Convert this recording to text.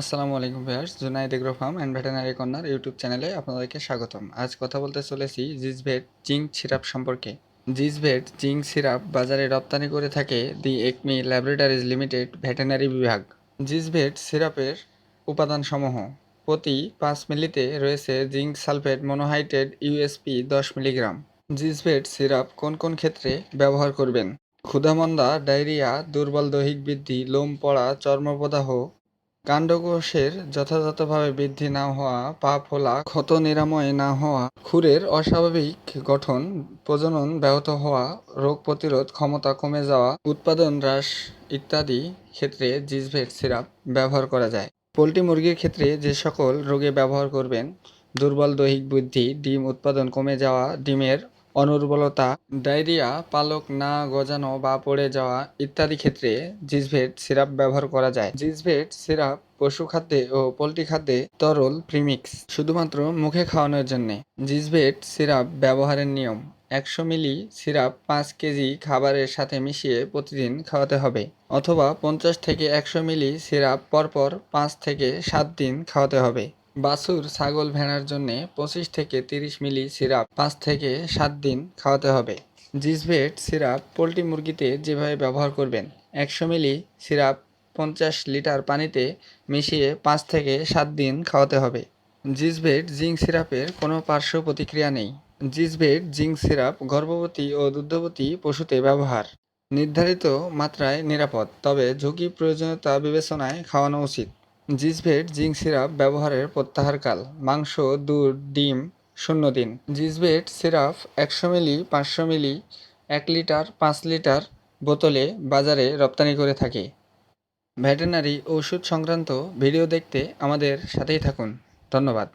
আসসালামু আলাইকুম viewers, Junaid agro farm and veterinary corner YouTube চ্যানেলে আপনাদেরকে স্বাগতম। আজ কথা বলতে চলেছি জিসভেট জিঙ্ক সিরাপ সম্পর্কে। জিসভেট জিঙ্ক সিরাপ বাজারে রপ্তানি করে থাকে the Acme laboratories limited veterinary বিভাগ। জিসভেট সিরাপের উপাদানসমূহ, প্রতি পাঁচ মিলিতে রয়েছে জিঙ্ক সালফেট মনোহাইড্রেট ইউএসপি দশ মিলিগ্রাম। জিসভেট সিরাপ কোন কোন ক্ষেত্রে ব্যবহার করবেন? ক্ষুধামন্দা, ডায়রিয়া, দুর্বল দৈহিক বৃদ্ধি, লোম, পড়া, চর্মপ্রদাহ কাণ্ডকোষের যথাযথভাবে বৃদ্ধি না হওয়া পা ফোলা ক্ষত নিরাময় না হওয়া, খুরের অস্বাভাবিক গঠন, প্রজনন ব্যাহত হওয়া, রোগ প্রতিরোধ ক্ষমতা কমে যাওয়া, উৎপাদন হ্রাস ইত্যাদি ক্ষেত্রে জিসভেট সিরাপ ব্যবহার করা যায়। পোলট্রি মুরগির ক্ষেত্রে যে সকল রোগে ব্যবহার করবেন, দুর্বল দৈহিক বৃদ্ধি, ডিম উৎপাদন কমে যাওয়া, ডিমের অনুর্বলতা, ডায়রিয়া, পালক, না গজানো বা পড়ে যাওয়া ইত্যাদি ক্ষেত্রে জিসভেট সিরাপ ব্যবহার করা যায়। জিসভেট সিরাপ পশু খাদ্যে ও পোলট্রি খাদ্যে তরল প্রিমিক্স, শুধুমাত্র মুখে খাওয়ানোর জন্য। জিসভেট সিরাপ ব্যবহারের নিয়ম, একশো মিলি সিরাপ পাঁচ কেজি খাবারের সাথে মিশিয়ে প্রতিদিন খাওয়াতে হবে, অথবা পঞ্চাশ থেকে একশো মিলি সিরাপ পরপর পাঁচ থেকে সাত দিন খাওয়াতে হবে। বাছুর, ছাগল ভেড়ার জন্য পঁচিশ থেকে তিরিশ মিলি সিরাপ পাঁচ থেকে সাত দিন খাওয়াতে হবে। জিসভেট সিরাপ পোলট্রি মুরগিতে যেভাবে ব্যবহার করবেন, একশো মিলি সিরাপ পঞ্চাশ লিটার পানিতে মিশিয়ে পাঁচ থেকে সাত দিন খাওয়াতে হবে। জিসভেট জিঙ্ক সিরাপের কোনো পার্শ্ব প্রতিক্রিয়া নেই। জিসভেট জিঙ্ক সিরাপ গর্ভবতী ও দুগ্ধবতী পশুতে ব্যবহার। নির্ধারিত মাত্রায় নিরাপদ, তবে ঝুঁকি প্রয়োজনীয়তা বিবেচনায় খাওয়ানো উচিত। জিসভেট জিঙ্ক সিরাপ ব্যবহারের প্রত্যাহারকাল, মাংস, দুধ, ডিম, শূন্য দিন। জিসভেট সিরাপ একশো মিলি, পাঁচশো মিলি, এক লিটার, পাঁচ লিটার বোতলে বাজারে রপ্তানি করে থাকে। ভেটেনারি ওষুধ সংক্রান্ত ভিডিও দেখতে আমাদের সাথেই থাকুন। ধন্যবাদ।